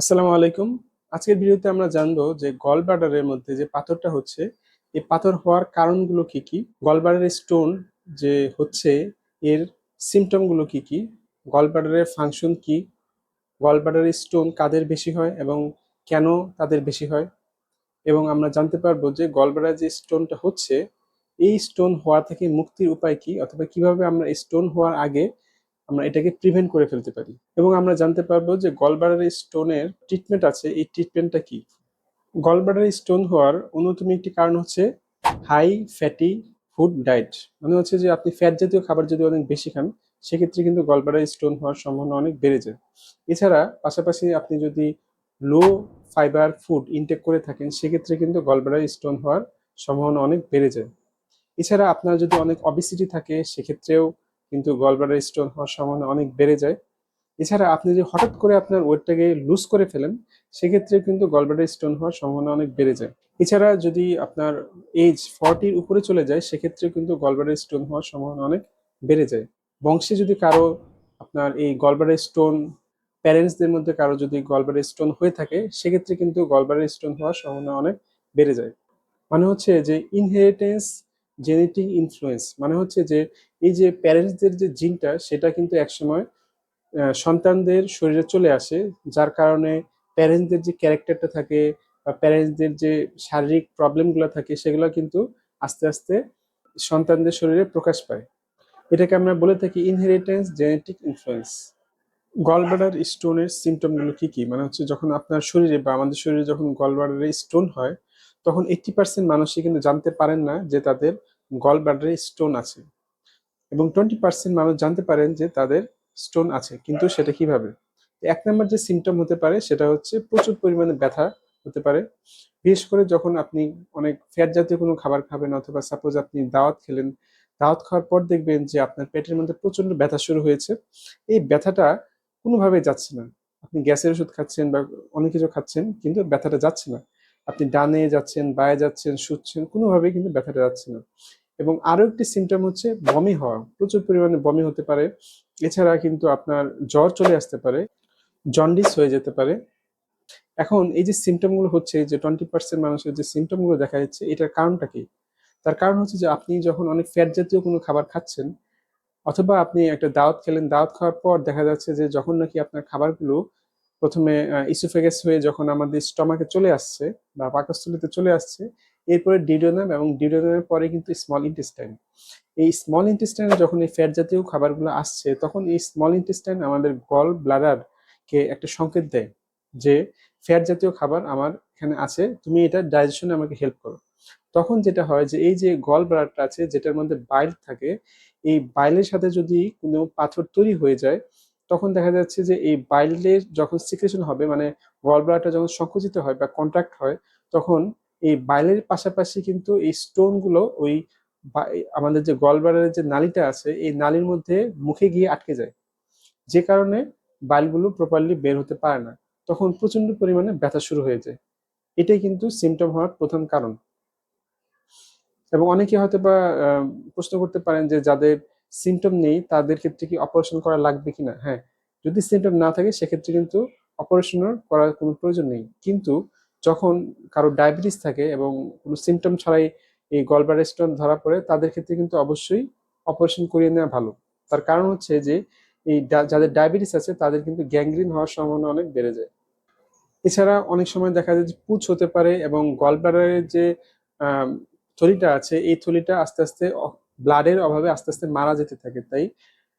আসসালামু আলাইকুম। আজকের ভিডিওতে আমরা জানব যে গল ব্লাডারের মধ্যে যে পাথরটা হচ্ছে, এই পাথর হওয়ার কারণগুলো কি কি? গল স্টোন যে হচ্ছে, এর সিমটমগুলো কি কি? গল ব্লাডারের ফাংশন কি? গল ব্লাডারের স্টোন কাদের বেশি হয় এবং কেন তাদের বেশি হয়? এবং আমরা জানতে পারব যে গল যে স্টোনটা হচ্ছে, এই স্টোন হওয়া থেকে মুক্তির উপায় কি? অথবা কীভাবে আমরা স্টোন হওয়ার আগে আমরা এটাকে প্রিভেন্ট করে ফেলতে পারি। এবং আমরা জানতে পারব যে গলব্লাডার স্টোনের ট্রিটমেন্ট আছে, এই ট্রিটমেন্টটা কি? গলব্লাডার স্টোন হওয়ার অন্যতম একটি কারণ হচ্ছে হাই ফ্যাটি ফুড ডায়েট মানে হচ্ছে যে আপনি ফ্যাট জাতীয় খাবার যদি অনেক বেশি খান, সেক্ষেত্রে কিন্তু গলব্লাডার স্টোন হওয়ার সম্ভাবনা অনেক বেড়ে যায়। এছাড়া পাশাপাশি আপনি যদি লো ফাইবার ফুড ইনটেক করে থাকেন, সেক্ষেত্রে কিন্তু গলব্লাডার স্টোন হওয়ার সম্ভাবনা অনেক বেড়ে যায়। এছাড়া আপনার যদি অনেক অবিসিটি থাকে, সেক্ষেত্রেও কিন্তু গলব্লাডার স্টোন হওয়ার সম্ভাবনা অনেক বেড়ে যায়। এছাড়া আপনি যদি হঠাৎ করে আপনার ওয়েটটাকে লুজ করে ফেলেন সেক্ষেত্রে কিন্তু গলব্লাডার স্টোন হওয়ার সম্ভাবনা অনেক বেড়ে যায়। এছাড়া যদি আপনার এজ ফর্টির উপরে চলে যায় সেক্ষেত্রে কিন্তু গলব্লাডার স্টোন হওয়ার সম্ভাবনা অনেক বেড়ে যায়। বংশে যদি কারও আপনার এই গলব্লাডার স্টোন প্যারেন্টসদের মধ্যে কারও যদি গলব্লাডার স্টোন হয়ে থাকে, সেক্ষেত্রে কিন্তু গলব্লাডার স্টোন হওয়ার সম্ভাবনা অনেক বেড়ে যায়। মানে হচ্ছে যে ইনহেরিটেন্স জেনেটিক ইনফ্লুয়েন্স মানে হচ্ছে যে এই যে প্যারেন্টসদের যে জিনটা সেটা কিন্তু একসময় সন্তানদের শরীরে চলে আসে, যার কারণে প্যারেন্টসদের যে ক্যারেক্টারটা থাকে বা প্যারেন্টসদের যে শারীরিক প্রবলেমগুলো থাকে, সেগুলো কিন্তু আস্তে আস্তে সন্তানদের শরীরে প্রকাশ পায়। এটাকে আমরা বলে থাকি ইনহেরিটেন্স জেনেটিক ইনফ্লুয়েন্স গলব্লাডার স্টোনের সিমটমগুলো কি কি? মানে হচ্ছে যখন আপনার শরীরে বা আমাদের শরীরে যখন গলব্লাডারে স্টোন হয়, তখন এইটটি পার্সেন্ট মানুষই কিন্তু জানতে পারেন না যে তাদের গল ব্লাডারে স্টোন আছে। এবং টোয়েন্টি পার্সেন্ট মানুষ জানতে পারেন যে তাদের স্টোন আছে, কিন্তু সেটা কীভাবে? এক নম্বর যে সিমটম হতে পারে, সেটা হচ্ছে প্রচুর পরিমাণে ব্যথা হতে পারে। বিশেষ করে যখন আপনি অনেক ফ্যাট জাতীয় কোনো খাবার খাবেন, অথবা সাপোজ আপনি দাওয়াত খেলেন, দাওয়াত খাওয়ার পর দেখবেন যে আপনার পেটের মধ্যে প্রচণ্ড ব্যথা শুরু হয়েছে। এই ব্যথাটা কোনোভাবে যাচ্ছে না। আপনি গ্যাসের ওষুধ খাচ্ছেন বা অনেক কিছু খাচ্ছেন, কিন্তু ব্যথাটা যাচ্ছে না। আপনি ডানে যাচ্ছেন, বায়ে যাচ্ছেন, শুচ্ছেন, কোনোভাবেই কিন্তু ব্যথাটা যাচ্ছে না। এবং আরও একটি সিমটম হচ্ছে বমি হওয়া। প্রচুর পরিমাণে বমি হতে পারে। এছাড়া কিন্তু আপনার জ্বর চলে আসতে পারে, জন্ডিস হয়ে যেতে পারে। এখন এই যে সিমটমগুলো হচ্ছে, যে টোয়েন্টি পার্সেন্ট মানুষের যে সিমটমগুলো দেখা যাচ্ছে, এটার কারণটা কি? তার কারণ হচ্ছে যে আপনি যখন অনেক ফ্যাট জাতীয় কোনো খাবার খাচ্ছেন, অথবা আপনি একটা দাওয়াত খেলেন, দাওয়াত খাওয়ার পর দেখা যাচ্ছে যে যখন নাকি আপনার খাবারগুলো প্রথমে ইসোফেগাস হয়ে যখন আমাদের স্টমাকে চলে আসছে বা পাকস্থলিতে চলে আসছে এরপরে ডিডোনাম এবং ডিডোনামের পরে কিন্তু স্মল ইন্টেস্টাইন এই স্মল ইন্টেস্টাইনে যখন এই ফ্যাট জাতীয় খাবারগুলো আসছে, তখন এই স্মল ইন্টেস্টাইন আমাদের গল ব্লাডারকে একটা সংকেত দেয় যে ফ্যাট জাতীয় খাবার আমার এখানে আছে, তুমি এটা ডাইজেশনে আমাকে হেল্প করো। তখন যেটা হয় যে, এই যে গল ব্লাডারটা আছে, যেটার মধ্যে বাইল থাকে, এই বাইলের সাথে যদি কোনো পাথর তৈরি হয়ে যায়, তখন দেখা যাচ্ছে যে, এই বাইলের যখন সিক্রেশন হবে মানে গল ব্লাডারটা যখন সংকুচিত হয় বা কন্ট্রাক্ট হয়, তখন এই বাইলের পাশাপাশি কিন্তু এই স্টোনগুলো ওই আমাদের যে গল ব্লাডারের যে নালিটা আছে, এই নালীর মধ্যে মুখে গিয়ে আটকে যায়। যে কারণে বাইলগুলো প্রপারলি বের হতে পারে না। তখন প্রচণ্ড পরিমাণে ব্যথা শুরু হয়ে যায়। এটাই কিন্তু সিমটম হওয়ার প্রধান কারণ। এবং অনেকে হয়তো বা প্রশ্ন করতে পারেন যে যাদের সিমটম নেই, তাদের ক্ষেত্রে কি অপারেশন করা লাগবে কিনা? হ্যাঁ যদি সিমটম না থাকে, সেক্ষেত্রে কিন্তু অপারেশন করার কোনো প্রয়োজন নেই। কিন্তু যখন কারও ডায়াবেটিস থাকে এবং কোনো সিমটম ছাড়াই এই গলব্লাডার স্টোন ধরা পড়ে, তাদের ক্ষেত্রে কিন্তু অবশ্যই অপারেশন করিয়ে নেওয়া ভালো। তার কারণ হচ্ছে যে, এই যাদের ডায়াবেটিস আছে, তাদের কিন্তু গ্যাংগ্রিন হওয়ার সম্ভাবনা অনেক বেড়ে যায়। এছাড়া অনেক সময় দেখা যায় যে, পুচ হতে পারে এবং গলব্লাডারের যে থলিটা আছে, এই থলিটা আস্তে আস্তে ব্লাডের অভাবে আস্তে আস্তে মারা যেতে থাকে। তাই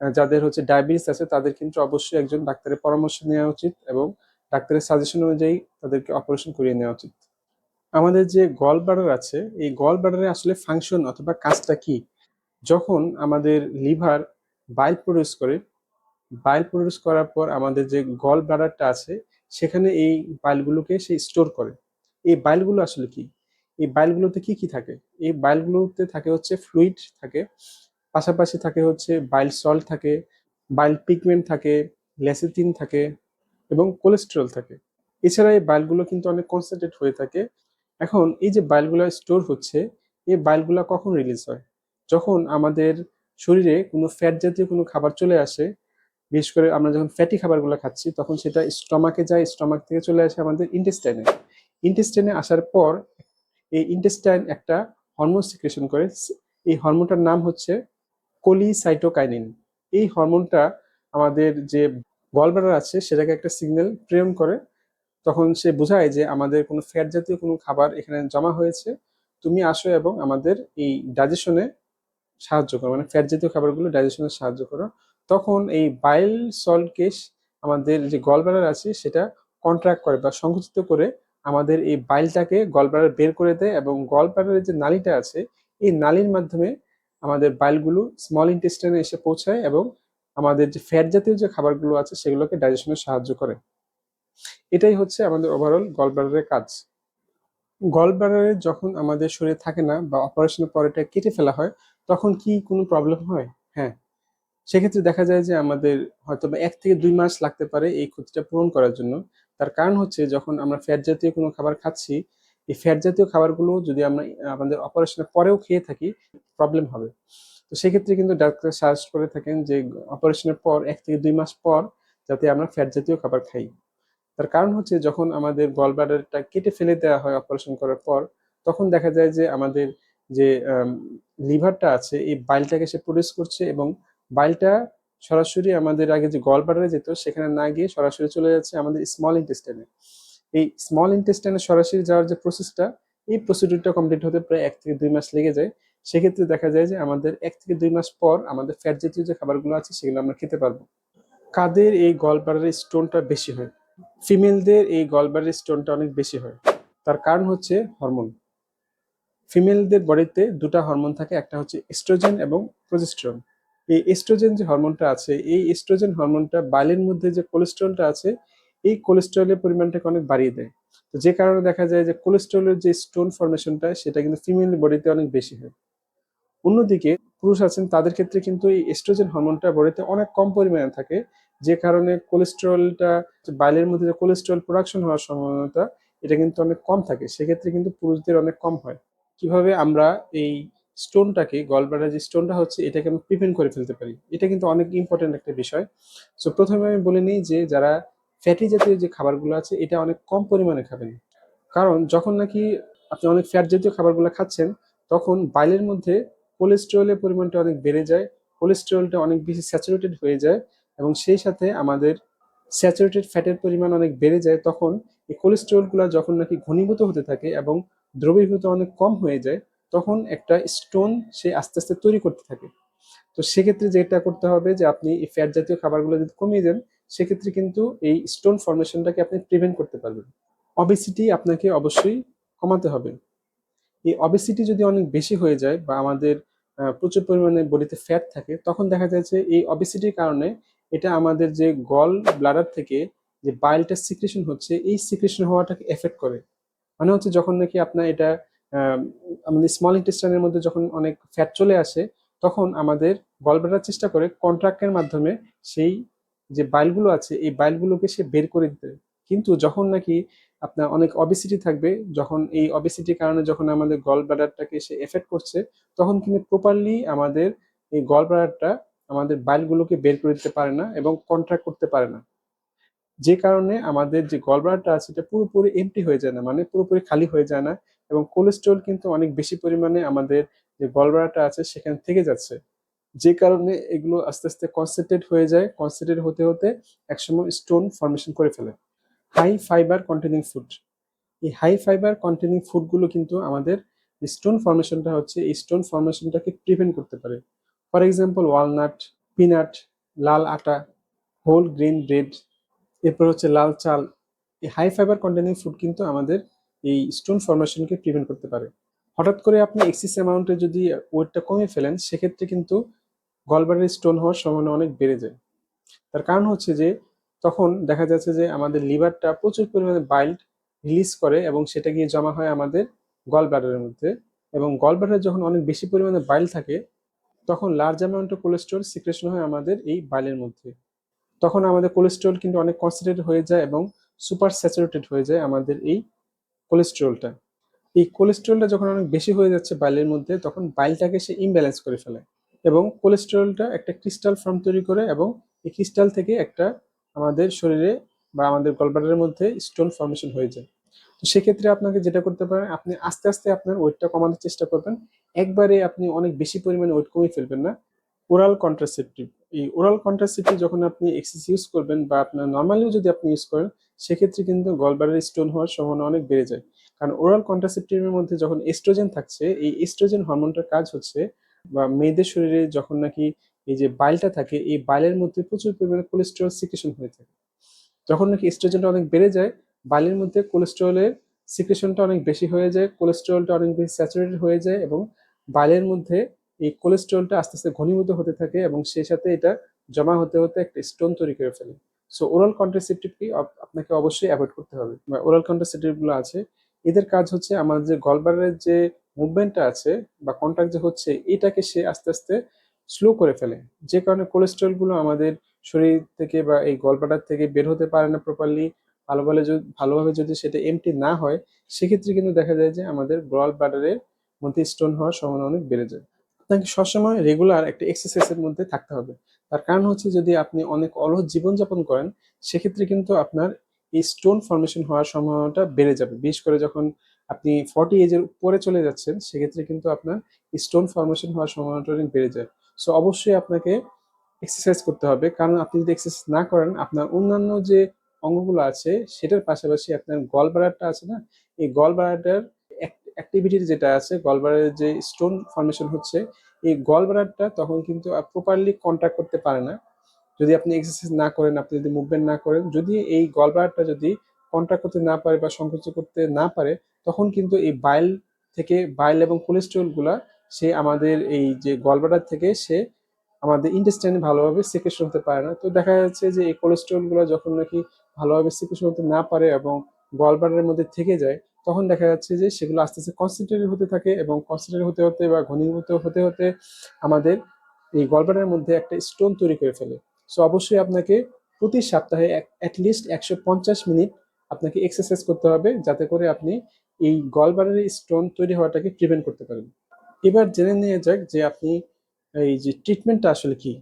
যাদের হচ্ছে ডায়াবেটিস আছে, তাদের কিন্তু অবশ্যই একজন ডাক্তারের পরামর্শ নেওয়া উচিত এবং ডাক্তারের সাজেশন অনুযায়ী তাদেরকে অপারেশন করিয়ে নেওয়া উচিত। আমাদের যে গল ব্লাডার আছে, এই গল ব্লাডারে আসলে ফাংশন অথবা কাজটা কি? যখন আমাদের লিভার বাইল প্রডিউস করে বাইল প্রডিউস করার পর আমাদের যে গল ব্লাডারটা আছে, সেখানে এই বাইলগুলোকে সে স্টোর করে। এই বাইলগুলো আসলে কি? এই বাইলগুলোতে কি কি থাকে? এই বাইলগুলোতে থাকে হচ্ছে ফ্লুইড থাকে, পাশাপাশি থাকে হচ্ছে বাইল সল্ট থাকে বাইল পিগমেন্ট থাকে লেসিথিন থাকে এবং কোলেস্টেরল থাকে। এছাড়া এই বাইলগুলো কিন্তু অনেক কনসেন্ট্রেট হয়ে থাকে। এখন এই যে বাইলগুলো স্টোর হচ্ছে, এই বাইলগুলো কখন রিলিজ হয়? যখন আমাদের শরীরে কোনো ফ্যাট জাতীয় কোনো খাবার চলে আসে, বিশেষ করে আমরা যখন ফ্যাটি খাবারগুলো খাচ্ছি, তখন সেটা স্টমাকে যায় স্টমাক থেকে চলে আসে আমাদের ইন্টেস্টাইনে ইন্টেস্টাইনে আসার পর এই ইন্টেস্টাইন একটা হরমোন সিক্রেশন করে। এই হরমোনটার নাম হচ্ছে কোলিসাইটোকাইনিন এই হরমোনটা আমাদের যে গলব্লাডার আছে, সেটাকে একটা সিগন্যাল প্রেরণ করে। তখন সে বোঝায় যে আমাদের কোনো ফ্যাট জাতীয় কোনো খাবার এখানে জমা হয়েছে। তুমি আসো এবং আমাদের এই ডাইজেশনে সাহায্য করো। মানে ফ্যাট জাতীয় খাবারগুলো ডাইজেশনে সাহায্য করো। তখন এই বাইল সল্ট কেস আমাদের যে গল গলব্লাডার আছে, সেটা কন্ট্রাক্ট করে বা সংকুচিত করে আমাদের এই বাইলটাকে গল গলব্লাডার বের করে দেয় এবং গল গলব্লাডারের যে নালিটা আছে, এই নালির মাধ্যমে আমাদের বাইলগুলো স্মল ইন্টেস্টাইনে এসে পৌঁছায় এবং আমাদের যে ফ্যাট জাতীয় যে খাবারগুলো আছে সেগুলোকে ডাইজেশনে সাহায্য করে। এটাই হচ্ছে আমাদের ওভারঅল গলব্লাডারের কাজ। গলব্লাডারে যখন আমাদের শরীরে থাকে না বা অপারেশনের পর এটা কেটে ফেলা হয়, তখন কি কোনো প্রবলেম হয়? হ্যাঁ। সেক্ষেত্রে দেখা যায় যে আমাদের হয়তো এক থেকে দুই মাস লাগতে পারে এই ক্ষতিটা পূরণ করার জন্য। তার কারণ হচ্ছে যখন আমরা ফ্যাট জাতীয় কোনো খাবার খাচ্ছি, এই ফ্যাট জাতীয় খাবারগুলো যদি আমরা, আমাদের অপারেশনের পরেও খেয়ে থাকি প্রবলেম হবে। তো সেক্ষেত্রে কিন্তু ডাক্তার সাজেস্ট করে থাকেন যে অপারেশনের পর এক থেকে দুই মাস পর যাতে আমরা ফ্যাট জাতীয় খাবার খাই। তার কারণ হচ্ছে যখন আমাদের গল ব্লাডারটা কেটে ফেলে দেওয়া হয় অপারেশন করার পর, তখন দেখা যায় যে আমাদের যে লিভারটা আছে, এই বাইলটাকে সে প্রডিউস করছে এবং বাইলটা সরাসরি আমাদের আগে যে গল ব্লাডারে যেত, সেখানে না গিয়ে সরাসরি চলে যাচ্ছে আমাদের স্মল ইন্টেস্টাইনে এই স্মল ইন্টেস্টাইনে সরাসরি যাওয়ার যে প্রসেসটা এই প্রসিডিউরটা কমপ্লিট হতে প্রায় এক থেকে দুই মাস লেগে যায়। সেক্ষেত্রে দেখা যায় যে আমাদের এক থেকে দুই মাস পর আমাদের ফ্যাট জাতীয় যে খাবারগুলো আছে, সেগুলো আমরা খেতে পারব। কাদের এই গলবারের স্টোনটা বেশি হয়? ফিমেলদের এই গলবারের স্টোনটা অনেক বেশি হয়। তার কারণ হচ্ছে হরমোন ফিমেলদের বডিতে দুটা হরমোন থাকে, একটা হচ্ছে এস্ট্রোজেন এবং প্রজেস্ট্রন এই এস্ট্রোজেন যে হরমোনটা আছে, এই এস্ট্রোজেন হরমোনটা বাইলের মধ্যে যে কোলেস্ট্রলটা আছে, এই কোলেস্ট্রলের পরিমাণটাকে অনেক বাড়িয়ে দেয়। তো যে কারণে দেখা যায় যে কোলেস্ট্রলের যে স্টোন ফর্মেশনটা সেটা কিন্তু ফিমেল বডিতে অনেক বেশি হয়। অন্যদিকে পুরুষ আছেন, তাদের ক্ষেত্রে কিন্তু এই এস্ট্রোজেন হরমোনটা বডিতে অনেক কম পরিমাণে থাকে, যে কারণে কোলেস্ট্রলটা বাইলের মধ্যে যে কোলেস্ট্রল প্রোডাকশন হওয়ার সম্ভাবনাটা, এটা কিন্তু অনেক কম থাকে। সেক্ষেত্রে কিন্তু পুরুষদের অনেক কম হয়। কীভাবে আমরা এই স্টোনটাকে গলব্লাডার যে স্টোনটা হচ্ছে, এটাকে আমরা প্রিভেন্ট করে ফেলতে পারি? এটা কিন্তু অনেক ইম্পর্টেন্ট একটা বিষয়। সো প্রথমে আমি বলে নিই যে, যারা ফ্যাটি জাতীয় যে খাবারগুলো আছে, এটা অনেক কম পরিমাণে খাবেন। কারণ যখন নাকি আপনি অনেক ফ্যাট জাতীয় খাবারগুলো খাচ্ছেন, তখন বাইলের মধ্যে কোলেস্ট্রলের পরিমাণটা অনেক বেড়ে যায় কোলেস্ট্রলটা অনেক বেশি স্যাচুরেটেড হয়ে যায় এবং সেই সাথে আমাদের স্যাচুরেটেড ফ্যাটের পরিমাণ অনেক বেড়ে যায়, তখন এই কোলেস্ট্রলগুলো যখন নাকি ঘনীভূত হতে থাকে এবং দ্রবীভূত অনেক কম হয়ে যায়, তখন একটা স্টোন সে আস্তে আস্তে তৈরি করতে থাকে। তো সেক্ষেত্রে যেটা করতে হবে যে আপনি এই ফ্যাট জাতীয় খাবারগুলো যদি কমিয়ে দেন, সেক্ষেত্রে কিন্তু এই স্টোন ফর্মেশনটাকে আপনি প্রিভেন্ট করতে পারবেন। অবেসিটি আপনাকে অবশ্যই কমাতে হবে। এই অবেসিটি যদি অনেক বেশি হয়ে যায় বা আমাদের প্রচুর পরিমাণে বডিতে ফ্যাট থাকে, তখন দেখা যায় যে এই অবেসিটির কারণে এটা আমাদের যে গল ব্লাডার থেকে যে বাইলটা সিক্রেশন হচ্ছে, এই সিক্রেশন হওয়াটাকে এফেক্ট করে। মানে হচ্ছে যখন নাকি আপনার এটা আমাদের স্মল ইন্টেস্টাইনের মধ্যে যখন অনেক ফ্যাট চলে আসে, তখন আমাদের গল ব্লাডার চেষ্টা করে কন্ট্রাক্টের মাধ্যমে সেই যে বাইলগুলো আছে, এই বাইলগুলোকে সে বের করে দিতে। কিন্তু যখন নাকি আপনার অনেক অবিসিটি থাকবে, যখন এই অবিসিটির কারণে যখন আমাদের গল ব্লাডারটাকে সে এফেক্ট করছে, তখন কিন্তু প্রপারলি আমাদের এই গল ব্লাডারটা আমাদের বাইলগুলোকে বের করে দিতে পারে না এবং কন্ট্রাক্ট করতে পারে না। যে কারণে আমাদের যে গল গলব্লাডারটা আছে, এটা পুরোপুরি এমটি হয়ে যায় না মানে পুরোপুরি খালি হয়ে যায় না এবং কোলেস্ট্রল কিন্তু অনেক বেশি পরিমাণে আমাদের যে গল গলব্লাডারটা আছে, সেখান থেকে যাচ্ছে। যে কারণে এগুলো আস্তে আস্তে কনসেন্ট্রেট হয়ে যায় কনসেন্ট্রেট হতে হতে একসময় স্টোন ফর্মেশন করে ফেলে। হাই ফাইবার কন্টেনিং ফুড এই হাই ফাইবার কন্টেনিং ফুডগুলো কিন্তু আমাদের স্টোন ফর্মেশনটা হচ্ছে, এই স্টোন ফর্মেশনটাকে প্রিভেন্ট করতে পারে। ফর এক্সাম্পল ওয়ালনাট পিনাট লাল আটা হোল গ্রিন ব্রেড এরপর হচ্ছে লাল চাল। এই হাই ফাইবার কন্টেনিং ফুড কিন্তু আমাদের এই স্টোন ফর্মেশনকে প্রিভেন্ট করতে পারে। হঠাৎ করে আপনি এক্সিস অ্যামাউন্টে যদি ওয়েটটা কমিয়ে ফেলেন, সেক্ষেত্রে কিন্তু গলবারের স্টোন হওয়ার সম্ভাবনা অনেক বেড়ে যায়। তার কারণ হচ্ছে যে তখন দেখা যাচ্ছে যে আমাদের লিভারটা প্রচুর পরিমাণে বাইল্ড রিলিজ করে এবং সেটা গিয়ে জমা হয় আমাদের গল ব্লাডারের মধ্যে এবং গল ব্লাডারে যখন অনেক বেশি পরিমাণে বাইল থাকে, তখন large amount of cholesterol secretion হয় আমাদের এই বাইলের মধ্যে। তখন আমাদের কোলেস্ট্রল কিন্তু অনেক কনসেন্ট্রেট হয়ে যায় এবং সুপার স্যাচুরেটেড হয়ে যায় আমাদের এই কোলেস্ট্রলটা এই কোলেস্ট্রলটা যখন অনেক বেশি হয়ে যাচ্ছে বাইলের মধ্যে, তখন বাইলটাকে সে ইমব্যালেন্স করে ফেলে এবং কোলেস্টেরলটা একটা ক্রিস্টাল ফর্ম তৈরি করে এবং এই ক্রিস্টাল থেকে একটা আমাদের শরীরে বা আমাদের গলব্লাডারের মধ্যে স্টোন ফর্মেশন হয়ে যায়। তো সেক্ষেত্রে আপনাকে যেটা করতে পারেন, আপনি আস্তে আস্তে আপনার ওয়েটটা কমানোর চেষ্টা করবেন। একবারে আপনি অনেক বেশি পরিমাণে ওয়েট কমিয়ে ফেলবেন না। ওরাল কন্ট্রাসেপটিভ এই ওরাল কন্ট্রাসেপটিভ যখন আপনি এক্সেস ইউজ করবেন বা আপনার নর্মালিও যদি আপনি ইউজ করেন, সেক্ষেত্রে কিন্তু গলব্লাডারে স্টোন হওয়ার সম্ভাবনা অনেক বেড়ে যায়। কারণ ওরাল কন্ট্রাসেপটিভের মধ্যে যখন এস্ট্রোজেন থাকছে, এই এস্ট্রোজেন হরমোনটার কাজ হচ্ছে বা মেয়েদের শরীরে যখন নাকি এই যে বাইলটা থাকে, এই বাইলের মধ্যে প্রচুর পরিমাণে কোলেস্টেরল সিক্রেশন হয়ে থাকে। যখন নাকি এস্ট্রোজেনটা অনেক বেড়ে যায়, বাইলের মধ্যে কোলেস্টেরলের সিক্রেশনটা অনেক বেশি হয়ে যায় কোলেস্টেরলটা অনেক বেশি স্যাচুরেটেড হয়ে যায় এবং বাইলের মধ্যে এই কোলেস্টেরলটা আস্তে আস্তে ঘনীভূত হতে থাকে এবং সেই সাথে এটা জমা হতে হতে একটা স্টোন তৈরি করে ফেলে। সো ওরাল কন্ট্রাসেপটিভকে আপনাকে অবশ্যই অ্যাভয়েড করতে হবে। বা ওরাল কন্ট্রাসেপটিভগুলো আছে, এদের কাজ হচ্ছে আমার যে গলবারের যে মুভমেন্টটা আছে বা কন্ট্যাক্ট যে হচ্ছে, এটাকে সে আস্তে আস্তে স্লো করে ফেলে। যে কারণে কোলেস্ট্রলগুলো আমাদের শরীর থেকে বা এই গলবাটার থেকে বের হতে পারে না প্রপারলি ভালোভাবে যদি ভালোভাবে যদি সেটা এমটি না হয়, সেক্ষেত্রে কিন্তু দেখা যায় যে আমাদের গল ব্লাডারের মধ্যে স্টোন হওয়ার সম্ভাবনা অনেক বেড়ে যায়। আপনাকে সবসময় রেগুলার একটা এক্সারসাইজের মধ্যে থাকতে হবে। তার কারণ হচ্ছে যদি আপনি অনেক অলস জীবনযাপন করেন, সেক্ষেত্রে কিন্তু আপনার এই স্টোন ফর্মেশন হওয়ার সম্ভাবনাটা বেড়ে যাবে। বিশেষ করে যখন আপনি ফর্টি এজের উপরে চলে যাচ্ছেন, সেক্ষেত্রে কিন্তু আপনার স্টোন ফর্মেশন হওয়ার সম্ভাবনাটা বেড়ে যায়। সো অবশ্যই আপনাকে এক্সারসাইজ করতে হবে। কারণ আপনি যদি এক্সারসাইজ না করেন, আপনার অন্যান্য যে অঙ্গগুলো আছে, সেটার পাশাপাশি আপনার গল ব্লাডারটা আছে না, এই গল ব্লাডার অ্যাক্টিভিটির যেটা আছে গল যে স্টোন ফর্মেশন হচ্ছে, এই গল ব্লাডারটা তখন কিন্তু প্রপারলি কন্ট্যাক্ট করতে পারে না। যদি আপনি এক্সারসাইজ না করেন, আপনি যদি মুভমেন্ট না করেন, যদি এই গল ব্লাডারটা যদি কন্ট্যাক্ট করতে না পারে বা সংকোচ করতে না পারে, তখন কিন্তু এই বাইল থেকে বাইল এবং কোলেস্ট্রলগুলা সে আমাদের এই যে গলব্লাডার থেকে সে আমাদের ইন্টেস্টাইনে ভালোভাবে সিক্রেশন হতে পারে না। তো দেখা যাচ্ছে যে এই কোলেস্ট্রলগুলো যখন নাকি ভালোভাবে সিক্রেশন হতে না পারে এবং গলব্লাডারের মধ্যে থেকে যায়, তখন দেখা যাচ্ছে যে সেগুলো আস্তে আস্তে কনসেন্ট্রেটেড হতে থাকে এবং কনসেন্ট্রেটেড হতে হতে বা ঘনীভূত হতে হতে আমাদের এই গলব্লাডারের মধ্যে একটা স্টোন তৈরি করে ফেলে। সো অবশ্যই আপনাকে প্রতি সপ্তাহে অ্যাটলিস্ট একশো পঞ্চাশ মিনিট আপনাকে এক্সারসাইজ করতে হবে যাতে করে আপনি এই গলবারের স্টোন তৈরি হওয়াটাকে প্রিভেন্ট করতে পারেন। এবার জেনে নিয়ে যাক যে আপনি এই যে ট্রিটমেন্টটা আসলে কি?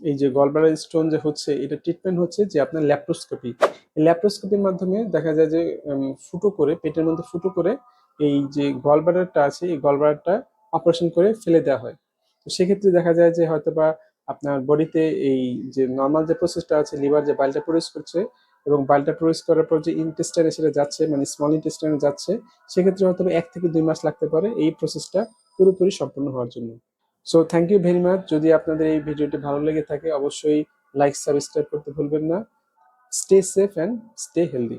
এই যে গলব্লাডার স্টোন যে হচ্ছে, এটা ট্রিটমেন্ট হচ্ছে যে আপনার ল্যাপ্রোস্কোপি ল্যাপ্রোস্কোপির মাধ্যমে দেখা যায় যে ফুটো করে, পেটের মধ্যে ফুটো করে এই যে গলব্লাডারটা আছে, এই গলব্লাডারটা অপারেশন করে ফেলে দেওয়া হয়। তো সেক্ষেত্রে দেখা যায় যে হয়তো বা আপনার বডিতে এই যে নর্মাল যে প্রসেসটা আছে লিভার যে বাইলটা প্রডিউস করছে এবং বালটা প্রবেশ করার পর যে ইন্টেস্টাইনে সেটা যাচ্ছে মানে স্মল ইন্টেস্টাইনে যাচ্ছে, সেক্ষেত্রে হয়তো এক থেকে দুই মাস লাগতে পারে এই প্রসেসটা পুরোপুরি সম্পূর্ণ হওয়ার জন্য। So thank you very much যদি আপনাদের এই ভিডিওটি ভালো লেগে থাকে, অবশ্যই লাইক সাবস্ক্রাইব করতে ভুলবেন না। Stay safe and stay healthy